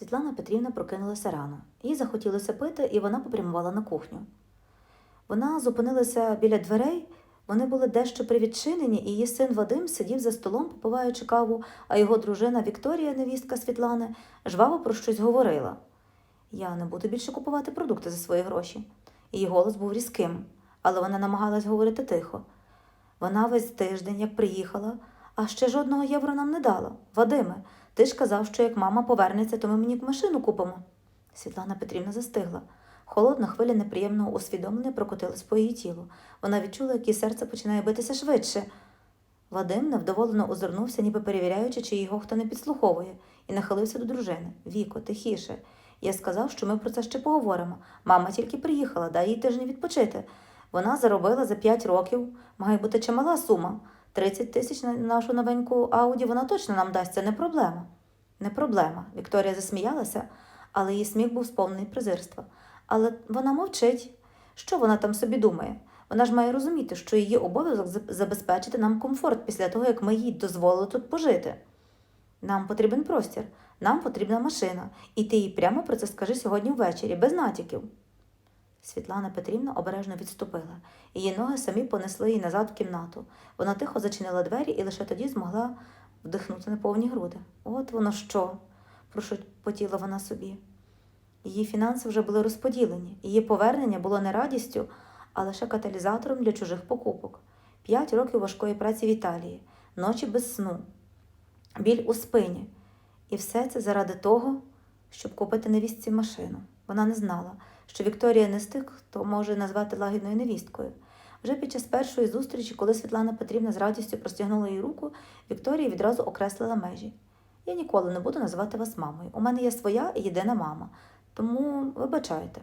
Світлана Петрівна прокинулася рано. Їй захотілося пити, і вона попрямувала на кухню. Вона зупинилася біля дверей, вони були дещо привідчинені, і її син Вадим сидів за столом, попиваючи каву, а його дружина Вікторія, невістка Світлани, жваво про щось говорила. Я не буду більше купувати продукти за свої гроші. Її голос був різким, але вона намагалась говорити тихо. Вона весь тиждень, як приїхала, а ще жодного євро нам не дала. Вадиме, ти ж казав, що як мама повернеться, то ми мені машину купимо. Світлана Петрівна застигла. Холодна хвиля неприємного усвідомлення прокотилась по її тілу. Вона відчула, як її серце починає битися швидше. Вадим невдоволено озирнувся, ніби перевіряючи, чи його хто не підслуховує, і нахилився до дружини. Віко, тихіше. Я сказав, що ми про це ще поговоримо. Мама тільки приїхала, дай їй тижні відпочити. Вона заробила за п'ять років, має бути чимала сума. 30 тисяч на нашу новеньку Ауді вона точно нам дасть, це не проблема. Не проблема. Вікторія засміялася, але її сміх був сповнений презирства. Але вона мовчить. Що вона там собі думає? Вона ж має розуміти, що її обов'язок забезпечити нам комфорт після того, як ми їй дозволили тут пожити. Нам потрібен простір, нам потрібна машина, і ти їй прямо про це скажи сьогодні ввечері, без натяків. Світлана Петрівна обережно відступила. Її ноги самі понесли її назад в кімнату. Вона тихо зачинила двері і лише тоді змогла вдихнути на повні груди. От воно що, прошепотіла вона собі. Її фінанси вже були розподілені, її повернення було не радістю, а лише каталізатором для чужих покупок. П'ять років важкої праці в Італії, ночі без сну, біль у спині. І все це заради того, щоб купити невістці машину. Вона не знала, що Вікторія не з тих, хто може назвати лагідною невісткою. Вже під час першої зустрічі, коли Світлана Петрівна з радістю простягнула їй руку, Вікторія відразу окреслила межі. Я ніколи не буду називати вас мамою. У мене є своя і єдина мама, тому вибачайте.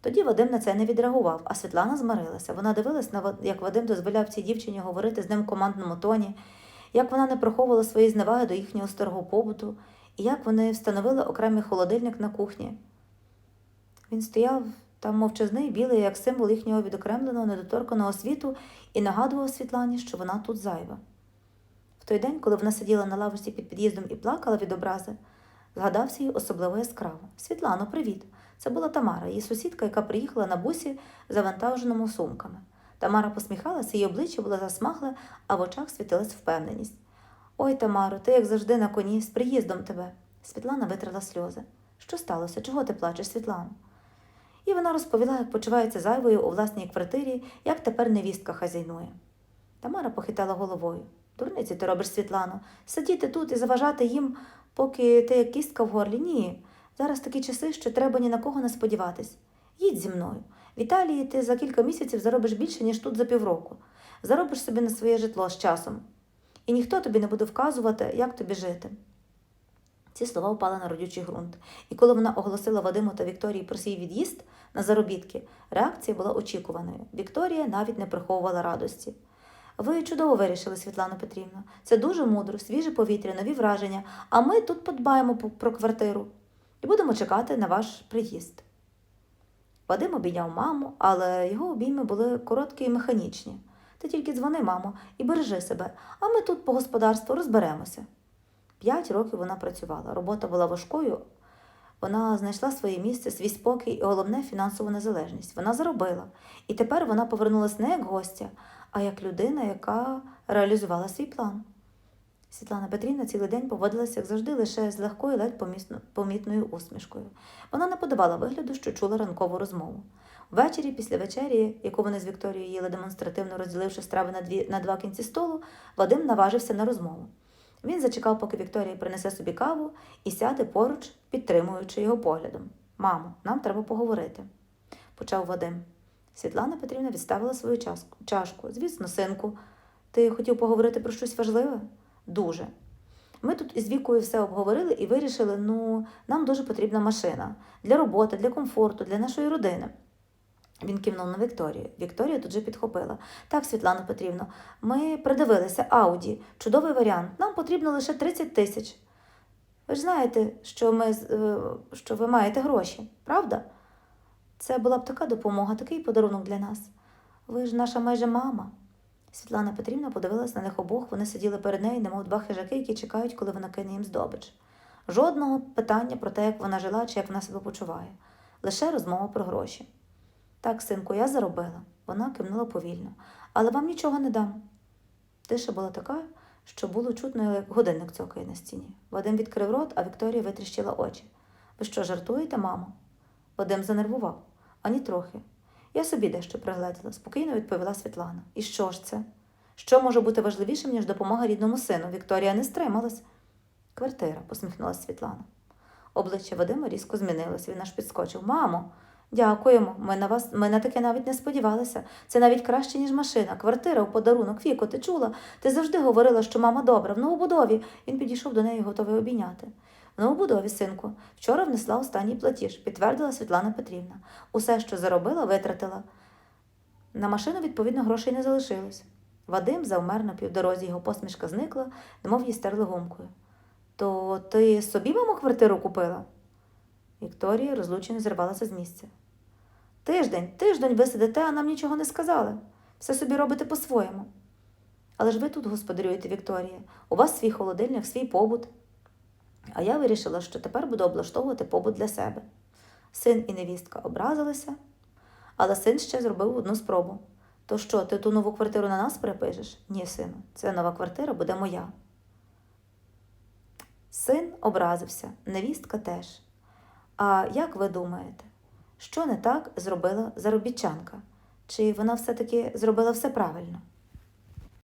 Тоді Вадим на це не відреагував, а Світлана змирилася. Вона дивилась, на як Вадим дозволяв цій дівчині говорити з ним в командному тоні, як вона не приховувала свої зневаги до їхнього старого побуту, і як вони встановили окремий холодильник на кухні. Він стояв там мовчазний, білий, як символ їхнього відокремленого, недоторканого світу, і нагадував Світлані, що вона тут зайва. В той день, коли вона сиділа на лавочці під під'їздом і плакала від образи, згадався їй особливо яскраво. Світлано, привіт. Це була Тамара, її сусідка, яка приїхала на бусі, завантаженому сумками. Тамара посміхалася, її обличчя було засмагле, а в очах світилась впевненість. Ой, Тамаро, ти як завжди на коні, з приїздом тебе. Світлана витрила сльози. Що сталося? Чого ти плачеш, Світлано? І вона розповіла, як почувається зайвою у власній квартирі, як тепер невістка хазяйнує. Тамара похитала головою. Дурниці ти робиш, Світлано. Сидіти тут і заважати їм, поки ти як кістка в горлі. Ні. Зараз такі часи, що треба ні на кого не сподіватись. Їдь зі мною. В Італії ти за кілька місяців заробиш більше, ніж тут за півроку. Заробиш собі на своє житло з часом. І ніхто тобі не буде вказувати, як тобі жити. Ці слова впали на родючий ґрунт. І коли вона оголосила Вадиму та Вікторії про свій від'їзд на заробітки, реакція була очікуваною. Вікторія навіть не приховувала радості. Ви чудово вирішили, Світлана Петрівна. Це дуже мудро, свіже повітря, нові враження, а ми тут подбаємо про квартиру і будемо чекати на ваш приїзд. Вадим обійняв маму, але його обійми були короткі і механічні. Ти тільки дзвони, мамо, і бережи себе, а ми тут по господарству розберемося. П'ять років вона працювала. Робота була важкою. Вона знайшла своє місце, свій спокій і головне фінансову незалежність. Вона заробила. І тепер вона повернулася не як гостя, а як людина, яка реалізувала свій план. Світлана Петрівна цілий день поводилася, як завжди, лише з легкою, ледь помітною усмішкою. Вона не подавала вигляду, що чула ранкову розмову. Ввечері, після вечері, яку вони з Вікторією їли демонстративно розділивши страви на, дві, на два кінці столу, Вадим наважився на розмову. Він зачекав, поки Вікторія принесе собі каву і сяде поруч, підтримуючи його поглядом. Мамо, нам треба поговорити, почав Вадим. Світлана Петрівна відставила свою чашку. Звісно, синку, ти хотів поговорити про щось важливе? Дуже. Ми тут із вікою все обговорили і вирішили, ну, нам дуже потрібна машина для роботи, для комфорту, для нашої родини. Він кивнув на Вікторію. Вікторія тут же підхопила. Так, Світлана Петрівно, ми придивилися Ауді. Чудовий варіант. Нам потрібно лише 30 тисяч. Ви ж знаєте, що, ми, е, що ви маєте гроші, правда? Це була б така допомога, такий подарунок для нас. Ви ж наша майже мама. Світлана Петрівна подивилась на них обох, вони сиділи перед нею, немов два хижаки, які чекають, коли вона кине їм здобич. Жодного питання про те, як вона жила чи як вона себе почуває. Лише розмова про гроші. Так, синку, я заробила. Вона кивнула повільно. Але вам нічого не дам. Тиша була така, що було чутно, як годинник цокає на стіні. Вадим відкрив рот, а Вікторія витріщила очі. Ви що, жартуєте, мамо? Вадим занервував. Ані трохи. Я собі дещо пригледіла, спокійно відповіла Світлана. І що ж це? Що може бути важливішим, ніж допомога рідному сину? Вікторія не стрималась. Квартира, посміхнулася Світлана. Обличчя Вадима різко змінилося. Він аж підскочив. Мамо, дякуємо. Ми на вас ми на таке навіть не сподівалися. Це навіть краще, ніж машина. Квартира у подарунок. Віко, ти чула? Ти завжди говорила, що мама добра. В новобудові. Він підійшов до неї, готовий обійняти. В новобудові, синку. Вчора внесла останній платіж, підтвердила Світлана Петрівна. Усе, що заробила, витратила. На машину, відповідно, грошей не залишилось. Вадим завмер на півдорозі, його посмішка зникла, немов її стерли гумкою. То ти собі, мамо, квартиру купила? Вікторія розлучено зірвалася з місця. Тиждень, тиждень ви сидите, а нам нічого не сказали. Все собі робите по-своєму. Але ж ви тут господарюєте, Вікторія. У вас свій холодильник, свій побут. А я вирішила, що тепер буду облаштовувати побут для себе. Син і невістка образилися, але син ще зробив одну спробу. То що, ти ту нову квартиру на нас перепишеш? Ні, сину, ця нова квартира буде моя. Син образився, невістка теж. А як ви думаєте, що не так зробила заробітчанка? Чи вона все-таки зробила все правильно?